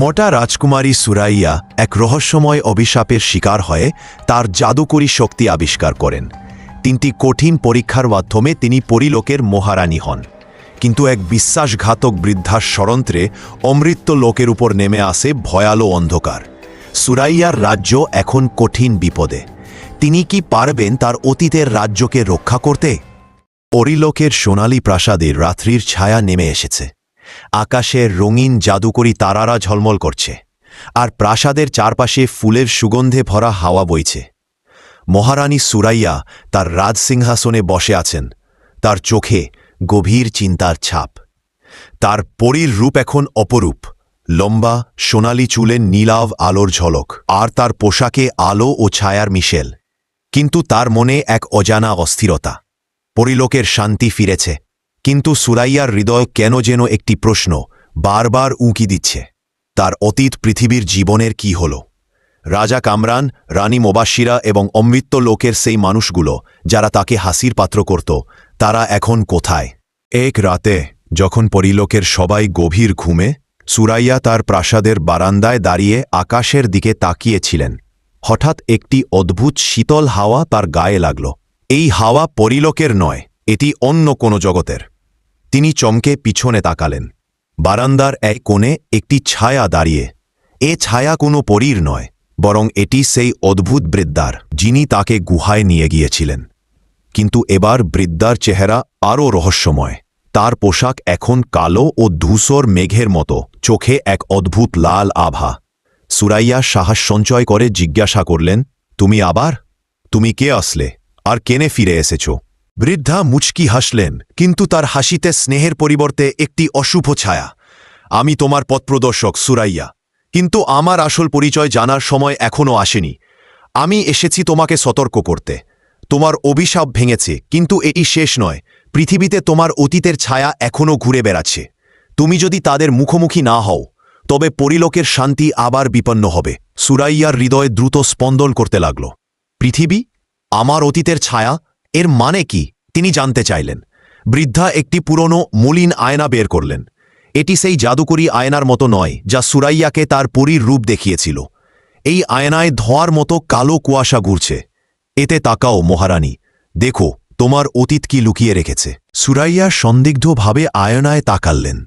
মোটা রাজকুমারী সুরাইয়া এক রহস্যময় অভিশাপের শিকার হয়ে তার জাদুকরী শক্তি আবিষ্কার করেন। তিনটি কঠিন পরীক্ষার মাধ্যমে তিনি পরিলোকের মহারানী হন। কিন্তু এক বিশ্বাসঘাতক বৃদ্ধার ষড়ন্ত্রে অমৃত্য লোকের উপর নেমে আসে ভয়ালো অন্ধকার। সুরাইয়ার রাজ্য এখন কঠিন বিপদে। তিনি কি পারবেন তার অতীতের রাজ্যকে রক্ষা করতে? পরিলোকের সোনালী প্রাসাদে রাত্রির ছায়া নেমে এসেছে। আকাশের রঙিন জাদুকরী তারারা ঝলমল করছে, আর প্রাসাদের চারপাশে ফুলের সুগন্ধে ভরা হাওয়া বইছে। মহারানী সুরাইয়া তার রাজসিংহাসনে বসে আছেন, তার চোখে গভীর চিন্তার ছাপ। তার পরীর রূপ এখন অপরূপ, লম্বা, সোনালি চুলের নীলাভ আলোর ঝলক, আর তার পোশাকে আলো ও ছায়ার মিশেল। কিন্তু তার মনে এক অজানা অস্থিরতা, পরিলোকের শান্তি ফিরেছে। কিন্তু সুরাইয়ার হৃদয় কেন যেন একটি প্রশ্ন বারবার উঁকি দিচ্ছে। তার অতীত পৃথিবীর জীবনের কি হল? রাজা কামরান, রানী মোবাশিরা এবং অমৃত্য লোকের সেই মানুষগুলো যারা তাকে হাসির পাত্র করত, তারা এখন কোথায়? এক রাতে যখন পরিলোকের সবাই গভীর ঘুমে, সুরাইয়া তার প্রাসাদের বারান্দায় দাঁড়িয়ে আকাশের দিকে তাকিয়েছিলেন। হঠাৎ একটি অদ্ভুত শীতল হাওয়া তার গায়ে লাগল। এই হাওয়া পরিলোকের নয় এটি অন্য কোনো জগতের। তিনি চমকে পিছনে তাকালেন। বারান্দার এক কোণে একটি ছায়া দাঁড়িয়ে। এ ছায়া কোনো পরীর নয়, বরং এটি সেই অদ্ভুত বৃদ্ধার, যিনি তাকে গুহায় নিয়ে গিয়েছিলেন। কিন্তু এবার বৃদ্ধার চেহারা আরও রহস্যময়। তার পোশাক এখন কালো ও ধূসর মেঘের মতো, চোখে এক অদ্ভুত লাল আভা। সুরাইয়া সাহস সঞ্চয় করে জিজ্ঞাসা করলেন, তুমি আবার? তুমি কে আসলে? আর কেনে ফিরে এসেছ? বৃদ্ধা মুচকি হাসলেন, কিন্তু তার হাসিতে স্নেহের পরিবর্তে একটি অশুভ ছায়া। আমি তোমার পথপ্রদর্শক, সুরাইয়া। কিন্তু আমার আসল পরিচয় জানার সময় এখনও আসেনি। আমি এসেছি তোমাকে সতর্ক করতে। তোমার অভিশাপ ভেঙেছে, কিন্তু এটি শেষ নয়। পৃথিবীতে তোমার অতীতের ছায়া এখনও ঘুরে বেড়াচ্ছে। তুমি যদি তাদের মুখোমুখি না হও, তবে পরিলোকের শান্তি আবার বিপন্ন হবে। সুরাইয়ার হৃদয় দ্রুত স্পন্দন করতে লাগল। পৃথিবী, আমার অতীতের ছায়া এর মানে কি? তিনি জানতে চাইলেন। বৃদ্ধা একটি পুরনো মলিন আয়না বের করলেন। এটি সেই জাদুকরী আয়নার মতো নয়, যা সুরাইয়াকে তার পরীর রূপ দেখিয়েছিল। এই আয়নায় ধোয়ার মতো কালো কুয়াশা ঘুরছে। এতে তাকাও, মহারানী। দেখো, তোমার অতীত কি লুকিয়ে রেখেছে। সুরাইয়া সন্দিগ্ধভাবে আয়নায় তাকাললেন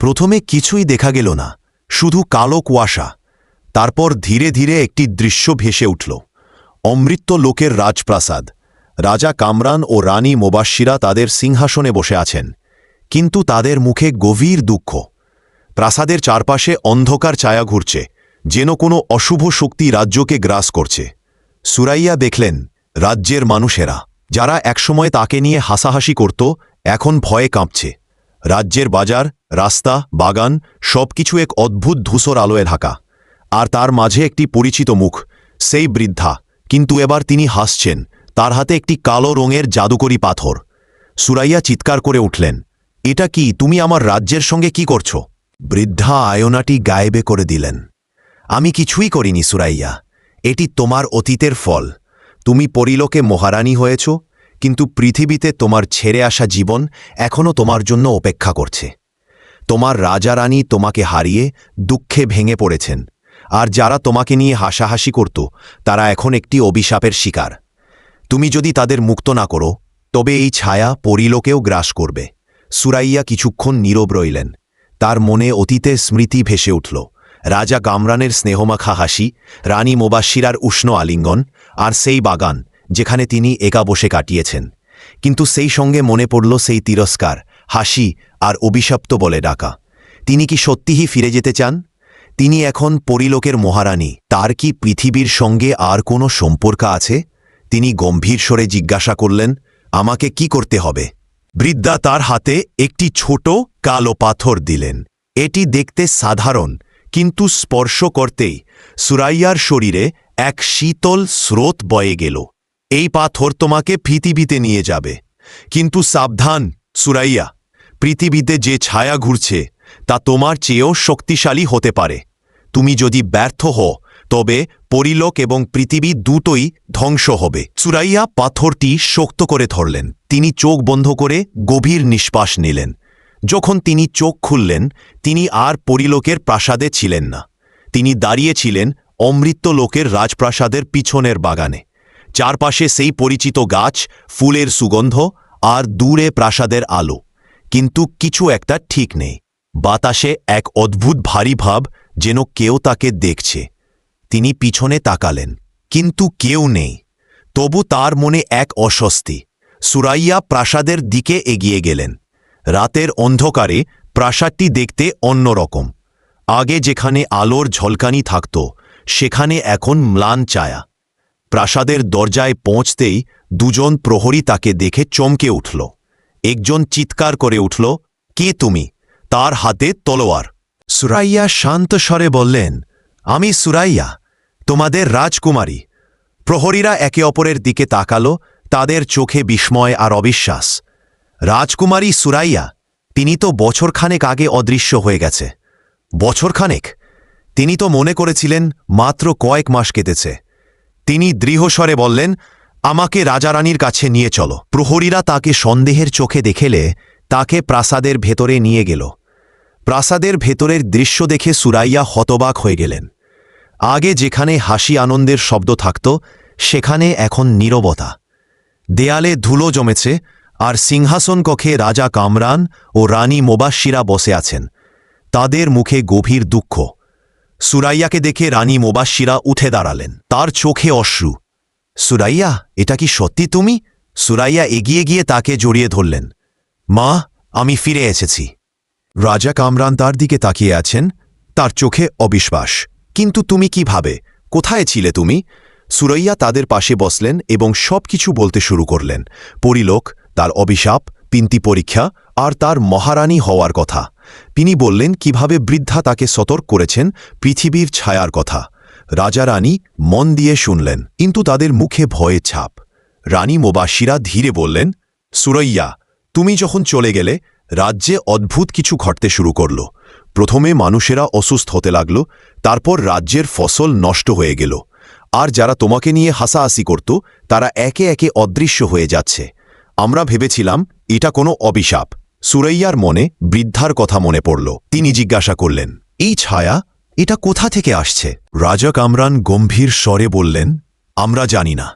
প্রথমে কিছুই দেখা গেল না, শুধু কালো কুয়াশা। তারপর ধীরে ধীরে একটি দৃশ্য ভেসে উঠল। অমৃত্য লোকের রাজপ্রাসাদ। রাজা কামরান ও রানী মোবাশিরা তাদের সিংহাসনে বসে আছেন। কিন্তু তাদের মুখে গভীর দুঃখ। প্রাসাদের চারপাশে অন্ধকার ছায়া ঘুরছে, যেন কোনো অশুভ শক্তি রাজ্যকে গ্রাস করছে। সুরাইয়া দেখলেন, রাজ্যের মানুষেরা, যারা একসময় তাকে নিয়ে হাসাহাসি করত, এখন ভয়ে কাঁপছে। রাজ্যের বাজার, রাস্তা, বাগান, সবকিছু এক অদ্ভুত ধূসর আলোয় ঢাকা। আর তার মাঝে একটি পরিচিত মুখ, সেই বৃদ্ধা, কিন্তু এবার তিনি হাসছেন তার হাতে একটি কালো রঙের জাদুকরি পাথর। সুরাইয়া চিৎকার করে উঠলেন, এটা কি? তুমি আমার রাজ্যের সঙ্গে কি করছ? বৃদ্ধা আয়নাটি গায়েবে করে দিলেন, আমি কিছুই করিনি সুরাইয়া, এটি তোমার অতীতের ফল। তুমি পরিলোকে মহারানী হয়েছ, কিন্তু পৃথিবীতে তোমার ছেড়ে আসা জীবন এখনও তোমার জন্য অপেক্ষা করছে। তোমার রাজা রানী তোমাকে হারিয়ে দুঃখে ভেঙে পড়েছেন, আর যারা তোমাকে নিয়ে হাসাহাসি করত, তারা এখন একটি অভিশাপের শিকার। তুমি যদি তাদের মুক্ত না করো, তবে এই ছায়া পরিলোকেও গ্রাস করবে। সুরাইয়া কিছুক্ষণ নীরব রইলেন। তার মনে অতীতে স্মৃতি ভেসে উঠল। রাজা গামরানের স্নেহমাখা হাসি, রানী মোবাশিরার উষ্ণ আলিঙ্গন, আর সেই বাগান যেখানে তিনি একা বসে কাটিয়েছেন। কিন্তু সেই সঙ্গে মনে পড়ল সেই তিরস্কার, হাসি আর অভিশপ্ত বলে ডাকা। তিনি কি সত্যিই ফিরে যেতে চান? তিনি এখন পরিলোকের মহারানী, তার কি পৃথিবীর সঙ্গে আর কোনো সম্পর্ক আছে? তিনি গম্ভীর স্বরে জিজ্ঞাসা করলেন, আমাকে কি করতে হবে? বৃদ্ধা তার হাতে একটি ছোট কালো পাথর দিলেন। এটি দেখতে সাধারণ, কিন্তু স্পর্শ করতেই সুরাইয়ার শরীরে এক শীতল স্রোত বয়ে গেল। এই পাথর তোমাকে পৃথিবীতে নিয়ে যাবে। কিন্তু সাবধান, সুরাইয়া। পৃথিবীতে যে ছায়া ঘুরছে, তা তোমার চেয়েও শক্তিশালী হতে পারে। তুমি যদি ব্যর্থ হও তবে পরিলোক এবং পৃথিবী দুটোই ধ্বংস হবে। সুরাইয়া পাথরটি শক্ত করে ধরলেন। তিনি চোখ বন্ধ করে গভীর নিঃশ্বাস নিলেন। যখন তিনি চোখ খুললেন, তিনি আর পরিলোকের প্রাসাদে ছিলেন না। তিনি দাঁড়িয়েছিলেন অমৃত লোকের রাজপ্রাসাদের পিছনের বাগানে। চারপাশে সেই পরিচিত গাছ, ফুলের সুগন্ধ আর দূরে প্রাসাদের আলো। কিন্তু কিছু একটা ঠিক নেই। বাতাসে এক অদ্ভুত ভারী ভাব যেন কেউ তাকে দেখছে। তিনি পিছনে তাকালেন, কিন্তু কেউ নেই। তবু তার মনে এক অস্বস্তি। সুরাইয়া প্রাসাদের দিকে এগিয়ে গেলেন। রাতের অন্ধকারে প্রাসাদটি দেখতে অন্যরকম। আগে যেখানে আলোর ঝলকানি থাকত, সেখানে এখন ম্লান চায়া প্রাসাদের দরজায় পৌঁছতেই দুজন প্রহরী তাকে দেখে চমকে উঠল। একজন চিৎকার করে উঠল, কে তুমি? তার হাতে তলোয়ার। সুরাইয়া শান্ত স্বরে বললেন, আমি সুরাইয়া। তোমাদের রাজকুমারী। প্রহরীরা একে অপরের দিকে তাকালো, তাদের চোখে বিস্ময় আর অবিশ্বাস। রাজকুমারী সুরাইয়া, তিনি তো বছরখানেক আগে অদৃশ্য হয়ে গেছে। বছরখানেক? তিনি তো মনে করেছিলেন, মাত্র কয়েক মাস কেটেছে। তিনি দৃঢ়স্বরে বললেন, আমাকে রাজারানীর কাছে নিয়ে চলো। প্রহরীরা তাকে সন্দেহের চোখে দেখেলে, তাকে প্রাসাদের ভেতরে নিয়ে গেল। প্রাসাদের ভেতরের দৃশ্য দেখে সুরাইয়া হতবাক হয়ে গেলেন। আগে যেখানে হাসি আনন্দের শব্দ থাকত, সেখানে এখন নীরবতা। দেয়ালে ধুলো জমেছে, আর সিংহাসন কক্ষে রাজা কামরান ও রানী মোবাশিরা বসে আছেন। তাদের মুখে গভীর দুঃখ। সুরাইয়াকে দেখে রানী মোবাশিরা উঠে দাঁড়ালেন। তার চোখে অশ্রু। সুরাইয়া, এটা কি সত্যি তুমি? সুরাইয়া এগিয়ে গিয়ে তাকে জড়িয়ে ধরলেন। মা, আমি ফিরে এসেছি। রাজা কামরান তার দিকে তাকিয়ে আছেন। তার চোখে অবিশ্বাস। কিন্তু তুমি কীভাবে কোথায় ছিলে তুমি? সুরাইয়া তাদের পাশে বসলেন এবং সব কিছু বলতে শুরু করলেন। পরিলোক, তার অভিশাপ, পিন্তি পরীক্ষা আর তার মহারানী হওয়ার কথা। তিনি বললেন, কীভাবে বৃদ্ধা তাকে সতর্ক করেছেন পৃথিবীর ছায়ার কথা? রাজা রানী মন দিয়ে শুনলেন, কিন্তু তাদের মুখে ভয়ে ছাপ। রানী মোবাসিরা ধীরে বললেন সুরৈয়া তুমি যখন চলে গেলে, রাজ্যে অদ্ভুত কিছু ঘটতে শুরু করল। প্রথমে মানুষেরা অসুস্থ হতে লাগল তারপর রাজ্যের ফসল নষ্ট হয়ে গেল। আর যারা তোমাকে নিয়ে হাসাহাসি করত, তারা একে একে অদৃশ্য হয়ে যাচ্ছে। আমরা ভেবেছিলাম, এটা কোনো অভিশাপ। সুরাইয়ার মনে বৃদ্ধার কথা মনে পড়ল। তিনি জিজ্ঞাসা করলেন, এই ছায়া, এটা কোথা থেকে আসছে? রাজা কামরান গম্ভীর স্বরে বললেন, আমরা জানি না।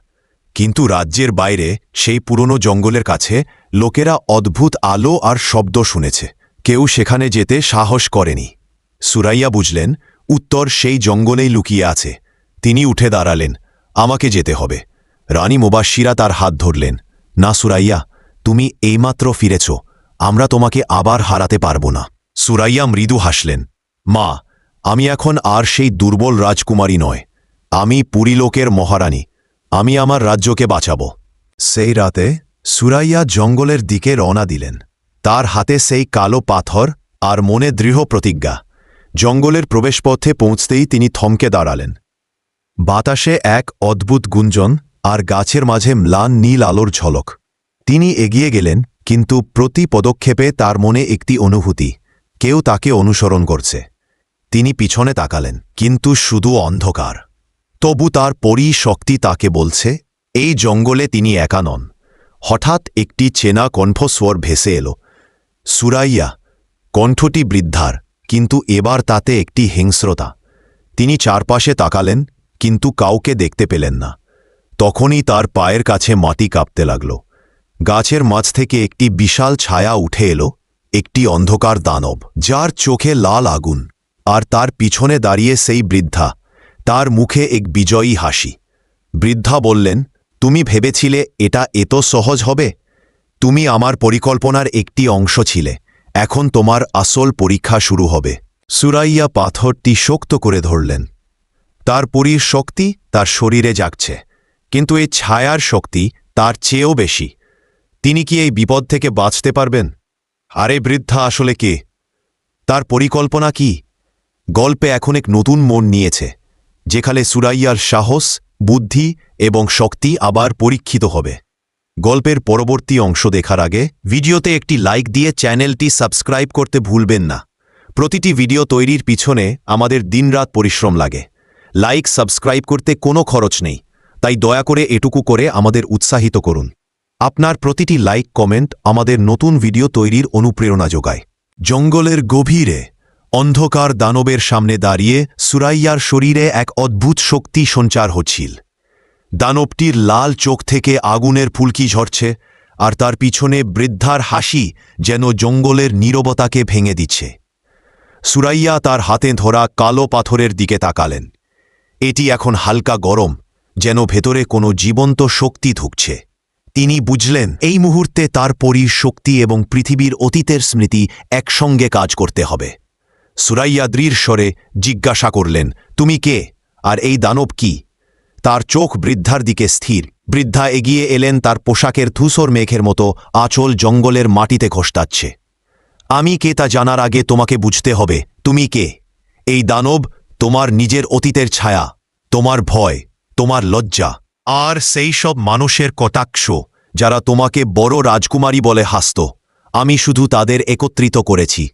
কিন্তু রাজ্যের বাইরে, সেই পুরনো জঙ্গলের কাছে, লোকেরা অদ্ভুত আলো আর শব্দ শুনেছে। কেউ সেখানে যেতে সাহস করেনি। সুরাইয়া বুঝলেন উত্তর সেই জঙ্গলেই লুকিয়ে আছে। তিনি উঠে দাঁড়ালেন। আমাকে যেতে হবে। রানী মোবাশিরা তার হাত ধরলেন। না সুরাইয়া, তুমি এইমাত্র ফিরেছ। আমরা তোমাকে আবার হারাতে পারব না। সুরাইয়া মৃদু হাসলেন। মা, আমি এখন আর সেই দুর্বল রাজকুমারী নয়। আমি পুরীলোকের মহারানী। আমি আমার রাজ্যকে বাঁচাব। সেই রাতে সুরাইয়া জঙ্গলের দিকে রওনা দিলেন। তার হাতে সেই কালো পাথর আর মনে দৃঢ় প্রতিজ্ঞা। জঙ্গলের প্রবেশপথে পৌঁছতেই তিনি থমকে দাঁড়ালেন। বাতাসে এক অদ্ভুত গুঞ্জন আর গাছের মাঝে ম্লান নীল আলোর ঝলক। তিনি এগিয়ে গেলেন, কিন্তু প্রতি পদক্ষেপে তার মনে একটি অনুভূতি, কেউ তাকে অনুসরণ করছে। তিনি পিছনে তাকালেন, কিন্তু শুধু অন্ধকার। তবু তার পরী শক্তি তাকে বলছে, এই জঙ্গলে তিনি একা নন। হঠাৎ একটি চেনা কণ্ঠস্বর ভেসে এল, সুরাইয়া, কণ্ঠটি বৃদ্ধার। কিন্তু এবার তাতে একটি হিংস্রতা। তিনি চারপাশে তাকালেন, কিন্তু কাউকে দেখতে পেলেন না। তখনই তার পায়ের কাছে মাটি কাঁপতে লাগল। গাছের মাঝ থেকে একটি বিশাল ছায়া উঠে এলো, একটি অন্ধকার দানব, যার চোখে লাল আগুন, আর তার পিছনে দাঁড়িয়ে সেই বৃদ্ধা, তার মুখে এক বিজয়ী হাসি। বৃদ্ধা বললেন, তুমি ভেবেছিলে এটা এত সহজ হবে? তুমি আমার পরিকল্পনার একটি অংশ ছিলে। এখন তোমার আসল পরীক্ষা শুরু হবে। সুরাইয়া পাথরটি শক্ত করে ধরলেন। তার পরীর শক্তি তার শরীরে জাগছে, কিন্তু এই ছায়ার শক্তি তার চেয়েও বেশি। তিনি কি এই বিপদ থেকে বাঁচতে পারবেন? আরে বৃদ্ধা, আসলে কে? তার পরিকল্পনা কি? গল্পে এখন এক নতুন মন নিয়েছে, যেখানে সুরাইয়ার সাহস, বুদ্ধি এবং শক্তি আবার পরীক্ষিত হবে। গল্পের পরবর্তী অংশ দেখার আগে ভিডিওতে একটি লাইক দিয়ে চ্যানেলটি সাবস্ক্রাইব করতে ভুলবেন না। প্রতিটি ভিডিও তৈরির পিছনে আমাদের দিনরাত পরিশ্রম লাগে। লাইক, সাবস্ক্রাইব করতে কোনো খরচ নেই। তাই দয়া করে এটুকু করে আমাদের উৎসাহিত করুন। আপনার প্রতিটি লাইক, কমেন্ট আমাদের নতুন ভিডিও তৈরির অনুপ্রেরণা যোগায়। জঙ্গলের গভীরে, অন্ধকার দানবের সামনে দাঁড়িয়ে সুরাইয়ার শরীরে এক অদ্ভুত শক্তি সঞ্চার হচ্ছিল। দানবটির লাল চোখ থেকে আগুনের ফুলকি ঝরছে, আর তার পিছনে বৃদ্ধার হাসি যেন জঙ্গলের নীরবতাকে ভেঙে দিচ্ছে। সুরাইয়া তার হাতে ধরা কালো পাথরের দিকে তাকালেন। এটি এখন হালকা গরম, যেন ভেতরে কোনো জীবন্ত শক্তি ঢুকছে। তিনি বুঝলেন, এই মুহূর্তে তার পরীর শক্তি এবং পৃথিবীর অতীতের স্মৃতি একসঙ্গে কাজ করতে হবে। সুরাইয়া দৃঢ় স্বরে জিজ্ঞাসা করলেন, তুমি কে? আর এই দানব কি? তার চোখ বৃদ্ধার দিকে স্থির। বৃদ্ধা এগিয়ে এলেন তার পোশাকের ধূসর মেঘের মতো আঁচল জঙ্গলের মাটিতে ঘষ্টাচ্ছে আমি কে তা জানার আগে তোমাকে বুঝতে হবে। তুমি কে? এই দানব তোমার নিজের অতীতের ছায়া, তোমার ভয়, তোমার লজ্জা। আর সেই সব মানুষের কটাক্ষ, যারা তোমাকে বড় রাজকুমারী বলে হাসত। আমি শুধু তাদের একত্রিত করেছি।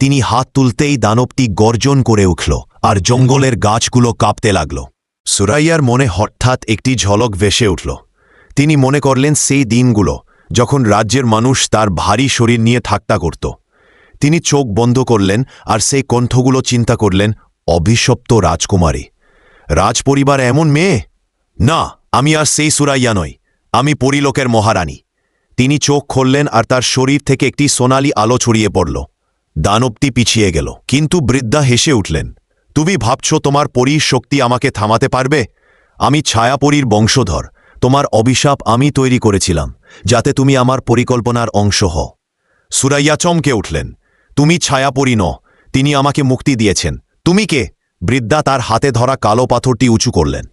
তিনি হাত তুলতেই দানবটি গর্জন করে উঠল, আর জঙ্গলের গাছগুলো কাঁপতে লাগল। সুরাইয়ার মনে হঠাৎ একটি ঝলক ভেসে উঠল। তিনি মনে করলেন সেই দিনগুলো, যখন রাজ্যের মানুষ তার ভারী শরীর নিয়ে ঠাট্টা করত। তিনি চোখ বন্ধ করলেন আর সেই কণ্ঠগুলো চিন্তা করলেন, অভিশপ্ত রাজকুমারী। রাজপরিবার এমন মেয়ে? না, আমি আর সেই সুরাইয়া নই, আমি পরিলোকের মহারানী। তিনি চোখ খুললেন আর তার শরীর থেকে একটি সোনালি আলো ছড়িয়ে পড়ল। দানবটি পিছিয়ে গেল, কিন্তু বৃদ্ধা হেসে উঠলেন তুমি ভাবছ তোমার পরীর শক্তি আমাকে থামাতে পারবে? আমি ছায়াপরীর বংশধর। তোমার অভিশাপ আমি তৈরি করেছিলাম, যাতে তুমি আমার পরিকল্পনার অংশ হও। সুরাইয়া চমকে উঠলেন। তুমি ছায়াপরী ন তিনি আমাকে মুক্তি দিয়েছেন। তুমি কে? বৃদ্ধা তার হাতে ধরা কালো পাথরটি উঁচু করলেন।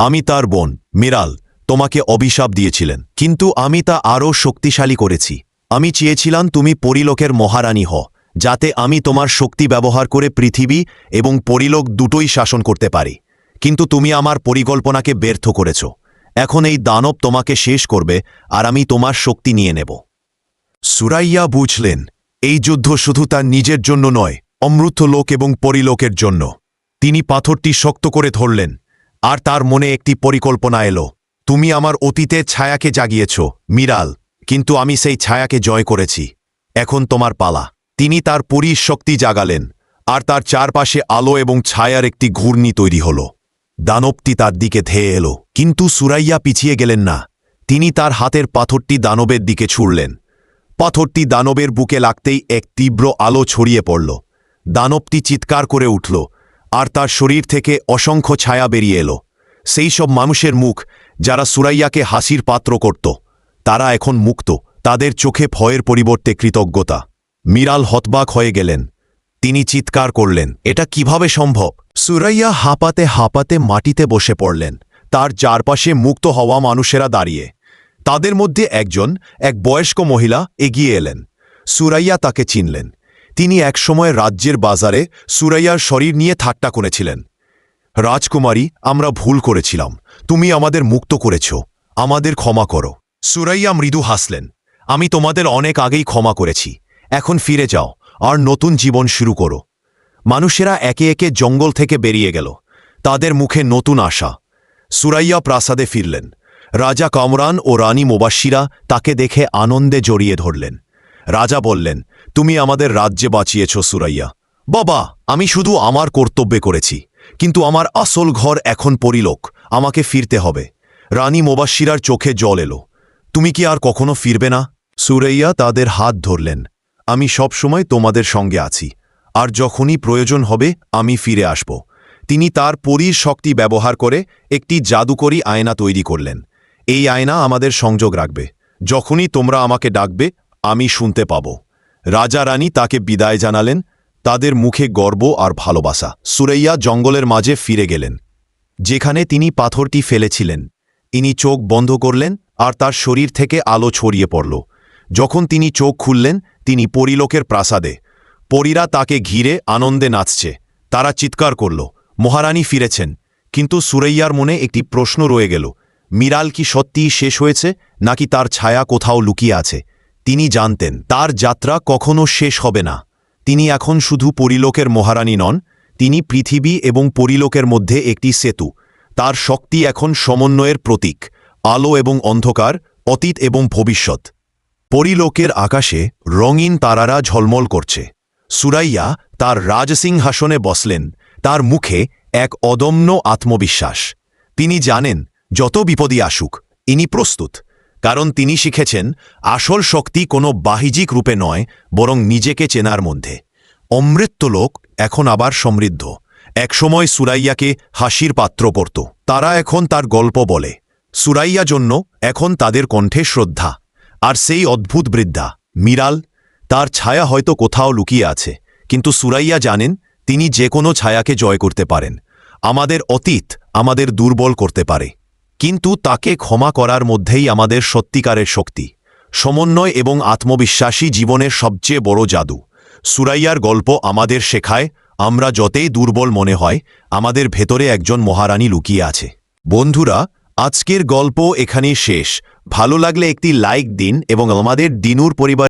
আমি তার বোন, মিরাল, তোমাকে অভিশাপ দিয়েছিলেন, কিন্তু আমি তা আরও শক্তিশালী করেছি। আমি চেয়েছিলাম তুমি পরিলোকের মহারানী হ যাতে আমি তোমার শক্তি ব্যবহার করে পৃথিবী এবং পরিলোক দুটোই শাসন করতে পারি। কিন্তু তুমি আমার পরিকল্পনাকে ব্যর্থ করেছ। এখন এই দানব তোমাকে শেষ করবে আর আমি তোমার শক্তি নিয়ে নেব। সুরাইয়া বুঝলেন, এই যুদ্ধ শুধু তার নিজের জন্য নয় অমৃত লোক এবং পরিলোকের জন্য। তিনি পাথরটি শক্ত করে ধরলেন, আর তার মনে একটি পরিকল্পনা এলো। তুমি আমার অতীতের ছায়াকে জাগিয়েছ, মিরাল, কিন্তু আমি সেই ছায়াকে জয় করেছি। এখন তোমার পালা। তিনি তার পরীর শক্তি জাগালেন, আর তার চারপাশে আলো এবং ছায়ার একটি ঘূর্ণি তৈরি হল। দানবটি তার দিকে ধেয়ে এলো, কিন্তু সুরাইয়া পিছিয়ে গেলেন না। তিনি তার হাতের পাথরটি দানবের দিকে ছুড়লেন। পাথরটি দানবের বুকে লাগতেই এক তীব্র আলো ছড়িয়ে পড়ল। দানবটি চিৎকার করে উঠল, আর তার শরীর থেকে অসংখ্য ছায়া বেরিয়ে এলো। সেই সব মানুষের মুখ, যারা সুরাইয়াকে হাসির পাত্র করত, তারা এখন মুক্ত, তাদের চোখে ভয়ের পরিবর্তে কৃতজ্ঞতা। মিরাল হতবাক হয়ে গেলেন। তিনি চিৎকার করলেন, এটা কীভাবে সম্ভব? সুরাইয়া হাঁপাতে হাঁপাতে মাটিতে বসে পড়লেন। তার চারপাশে মুক্ত হওয়া মানুষেরা দাঁড়িয়ে। তাদের মধ্যে একজন, এক বয়স্ক মহিলা, এগিয়ে এলেন। সুরাইয়া তাকে চিনলেন। তিনি একসময় রাজ্যের বাজারে সুরাইয়ার শরীর নিয়ে ঠাট্টা করেছিলেন। রাজকুমারী, আমরা ভুল করেছিলাম। তুমি আমাদের মুক্ত করেছ। আমাদের ক্ষমা করো। সুরাইয়া মৃদু হাসলেন। আমি তোমাদের অনেক আগেই ক্ষমা করেছি। এখন ফিরে যাও, আর নতুন জীবন শুরু করো। মানুষেরা একে একে জঙ্গল থেকে বেরিয়ে গেল। তাদের মুখে নতুন আশা। সুরাইয়া প্রাসাদে ফিরলেন। রাজা কামরান ও রানী মোবাসিরা তাকে দেখে আনন্দে জড়িয়ে ধরলেন। রাজা বললেন, তুমি আমাদের রাজ্যে বাঁচিয়েছ সুরাইয়া। বাবা, আমি শুধু আমার কর্তব্যে করেছি, কিন্তু আমার আসল ঘর এখন পরিলোক, আমাকে ফিরতে হবে। রানী মোবাসিরার চোখে জল এলো। তুমি কি আর কখনো ফিরবে না? সুরাইয়া তাদের হাত ধরলেন। আমি সবসময় তোমাদের সঙ্গে আছি। আর যখনই প্রয়োজন হবে, আমি ফিরে আসব। তিনি তার পরীর শক্তি ব্যবহার করে একটি জাদুকরী আয়না তৈরি করলেন। এই আয়না আমাদের সংযোগ রাখবে। যখনই তোমরা আমাকে ডাকবে, আমি শুনতে পাব। রাজা রানী তাকে বিদায় জানালেন। তাদের মুখে গর্ব আর ভালোবাসা। সুরাইয়া জঙ্গলের মাঝে ফিরে গেলেন। যেখানে তিনি পাথরটি ফেলেছিলেন। ইনি চোখ বন্ধ করলেন আর তার শরীর থেকে আলো ছড়িয়ে পড়ল। যখন তিনি চোখ খুললেন তিনি পরিলোকের প্রাসাদে। পরীরা তাকে ঘিরে আনন্দে নাচছে। তারা চিৎকার করল, মহারানী ফিরেছেন। কিন্তু সুরাইয়ার মনে একটি প্রশ্ন রয়ে গেল, মিরাল কি সত্যিই শেষ হয়েছে, নাকি তার ছায়া কোথাও লুকিয়ে আছে? তিনি জানতেন, তার যাত্রা কখনো শেষ হবে না। তিনি এখন শুধু পরিলোকের মহারানী নন, তিনি পৃথিবী এবং পরিলোকের মধ্যে একটি সেতু। তার শক্তি এখন সমন্বয়ের প্রতীক, আলো এবং অন্ধকার, অতীত এবং ভবিষ্যৎ। পরিলোকের আকাশে রঙিন তারারা ঝলমল করছে। সুরাইয়া তার রাজসিংহাসনে বসলেন, তার মুখে এক অদম্য আত্মবিশ্বাস। তিনি জানেন, যত বিপদই আসুক, ইনি প্রস্তুত, কারণ তিনি শিখেছেন, আসল শক্তি কোনো বাহিজিক রূপে নয়, বরং নিজেকে চেনার মধ্যে। অমৃত্য লোক এখন আবার সমৃদ্ধ। একসময় সুরাইয়াকে হাসির পাত্র পড়ত তারা এখন তার গল্প বলে। সুরাইয়া জন্য এখন তাদের কণ্ঠে শ্রদ্ধা। আর সেই অদ্ভুত বৃদ্ধা, মিরাল, তার ছায়া হয়তো কোথাও লুকিয়ে আছে, কিন্তু সুরাইয়া জানেন তিনি যে কোনো ছায়াকে জয় করতে পারেন। আমাদের অতীত আমাদের দুর্বল করতে পারে। কিন্তু তাকে ক্ষমা করার মধ্যেই আমাদের সত্যিকারের শক্তি। সমন্বয় এবং আত্মবিশ্বাসী জীবনের সবচেয়ে বড় জাদু। সুরাইয়ার গল্প আমাদের শেখায়, আমরা যতই দুর্বল মনে হয়, আমাদের ভেতরে একজন মহারানী লুকিয়ে আছে। বন্ধুরা, আজকের গল্প এখানেই শেষ। ভালো লাগলে একটি লাইক দিন এবং আমাদের দিনুর পরিবার